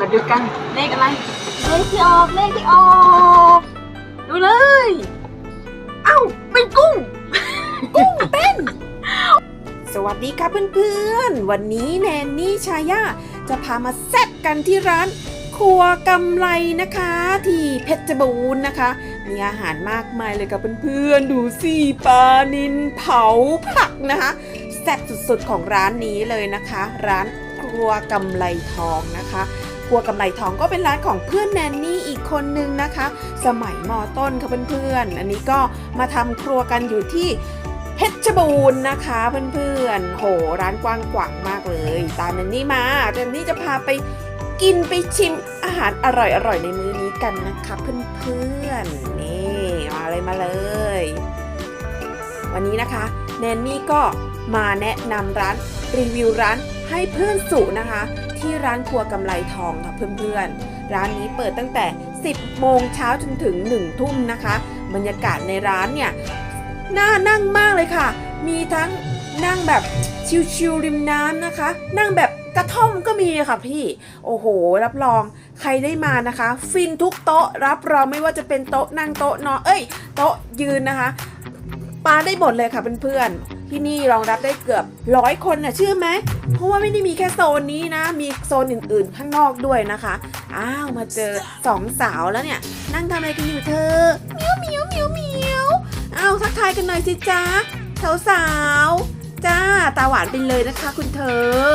มาดูกันเลขอะไร เลขที่ออกเลขที่ออกดูเลย เอ้าเป็นกุ้ง กุ้งเต้น สวัสดีค่ะเพื่อนๆ วันนี้แนนนี่ชายาจะพามาแซ่บกันที่ร้าน ครัวกำไรนะคะ ที่เพชรบูรณ์นะคะ มีอาหารมากมายเลยกับเพื่อนๆ ดูสิปลานินเผาผักนะคะแซ่บสุดๆของร้านนี้เลยนะคะ ร้านครัวกำไรทองนะคะ ครัวกำไรทองก็เป็นร้านของเพื่อนแนนนี่อีกคนนึงนะคะ สมัยมต้นค่ะเพื่อนๆ อันนี้ก็มาทำครัวกันอยู่ที่เพชรบูรณ์นะคะเพื่อนๆ โหร้านกว้างขวางมากเลย ตามแนนนี่มาเดนนี่จะพาไปกินไปชิมอาหารอร่อยๆในมื้อนี้กันนะคะเพื่อนๆ นี่มาเลยมาเลย วันนี้นะคะแนนนี่ก็ มาแนะนำร้านรีวิวร้านให้เพื่อนสุนะคะ ที่ร้านครัวกำไรทองค่ะเพื่อนๆ ร้านนี้เปิดตั้งแต่ 10 โมงเช้าจนถึง 1 ทุ่มนะคะ บรรยากาศในร้านเนี่ยน่านั่งมากเลยค่ะ มีทั้งนั่งแบบชิลๆริมน้ำนะคะ นั่งแบบกระท่อมก็มีค่ะพี่ โอ้โห รับรองใครได้มานะคะ ฟินทุกโต๊ะ รับรองไม่ว่าจะเป็นโต๊ะนั่งโต๊ะนอนเอ้ย โต๊ะยืนนะคะปาได้หมดเลยค่ะเพื่อนๆ ที่นี่รองรับได้เกือบร้อยคนน่ะเชื่อไหม เพราะว่าไม่ได้มีแค่โซนนี้นะ มีโซนอื่นๆ ข้างนอกด้วยนะคะ อ้าวมาเจอสองสาวแล้วเนี่ย นั่งทำอะไรกันอยู่เธอเมียวเมียวเมียวเมียวอ้าวทักทายกันหน่อยสิจ๊ะสาวสาว จ้าตาหวานไปเลยนะคะคุณเธอ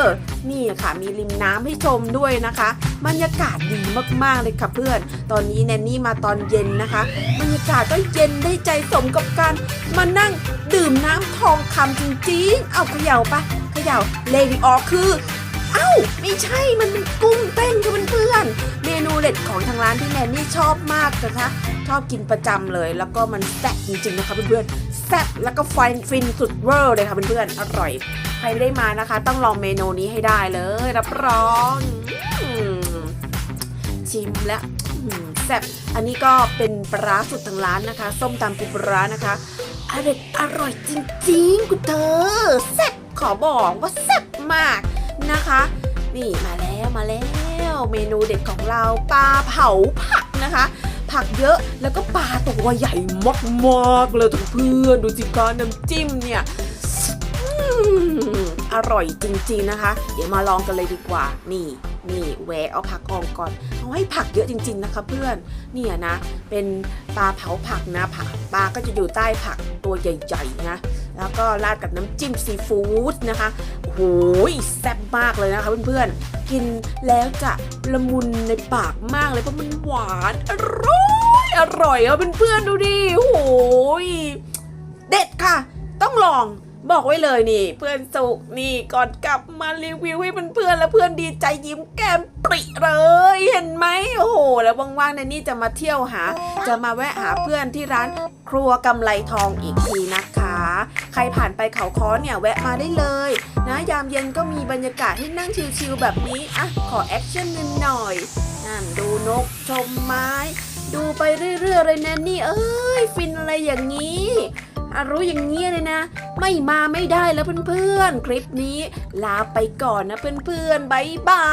นี่ค่ะมีริมน้ำให้ชมด้วยนะคะ บรรยากาศดีมากๆเลยค่ะเพื่อน ตอนนี้แนนนี่มาตอนเย็นนะคะ บรรยากาศก็เย็นได้ใจสมกับการมานั่งดื่มน้ำทองคำจริงๆ เอาเขย่าปะเขย่าเลดีออคือเอ้าไม่ใช่มันเป็นกุ้งเต้นค่ะเพื่อนเมนูเด็ดของทางร้านที่แนนนี่ชอบมากนะคะ ชอบกินประจำเลย แล้วก็มันแซ่บจริงๆนะคะเพื่อนๆ แซ่บแล้วก็ฟินฟินสุดเวอร์เลยค่ะเพื่อนๆอร่อย ใครไม่ได้มานะคะ ต้องลองเมนูนี้ให้ได้เลยรับรองอชิมแล้วแซ่บอันนี้ก็เป็นปลาสุดทางร้านนะคะ ส้มตำปูปลาร้านะคะอร่อยอร่อยจริงๆคุณเธอแซ่บขอบอกว่าแซ่บมากนะคะ นี่มาแล้วมาแล้ว เมนูเด็ดของเราปลาเผาผักนะคะ ผักเยอะ แล้วก็ปลาตัวใหญ่มากๆเลยทุกเพื่อนดูสิคะน้ำจิ้มเนี่ยอร่อยจริงๆนะคะ เดี๋ยวมาลองกันเลยดีกว่า นี่นี่แหวะเอาผักออกก่อนเขาให้ผักเยอะจริง ๆนะคะ เพื่อนเนี่ยนะ เป็นปลาเผาผักนะผักปลาก็จะอยู่ใต้ผักตัวใหญ่ๆนะ แล้วก็ราดกับน้ำจิ้มซีฟู้ดนะคะ โอ้โหแซ่บมากเลยนะคะเพื่อนๆ กินแล้วจะละมุนในปากมากเลยเพราะมันหวานอร่อยอร่อยอะเพื่อนๆดูดิโอ้โหเด็ดค่ะ ต้องลองบอกไว้เลยนี่ เพื่อนสุกนี่ก่อนกลับมารีวิวให้เพื่อนๆแล้วเพื่อนดีใจยิ้มแก้มปริเลยเห็นไหมโอ้โหแล้วว่างๆในนี่จะมาเที่ยวหา จะมาแวะหาเพื่อนที่ร้านครัวกำไรทองอีกทีนะ ใครผ่านไปเขาค้อเนี่ยแวะมาได้เลยนะยามเย็นก็มีบรรยากาศให้นั่งชิลๆแบบนี้อะขอแอคชั่นนิดหน่อยนั่นดูนกชมไม้ ดูไปเรื่อยๆเลยนะนี่เอ้ยฟินอะไรอย่างนี้รู้อย่างนี้เลยนะ ไม่มาไม่ได้แล้วเพื่อนๆ คลิปนี้ลาไปก่อนนะเพื่อนๆบายบาย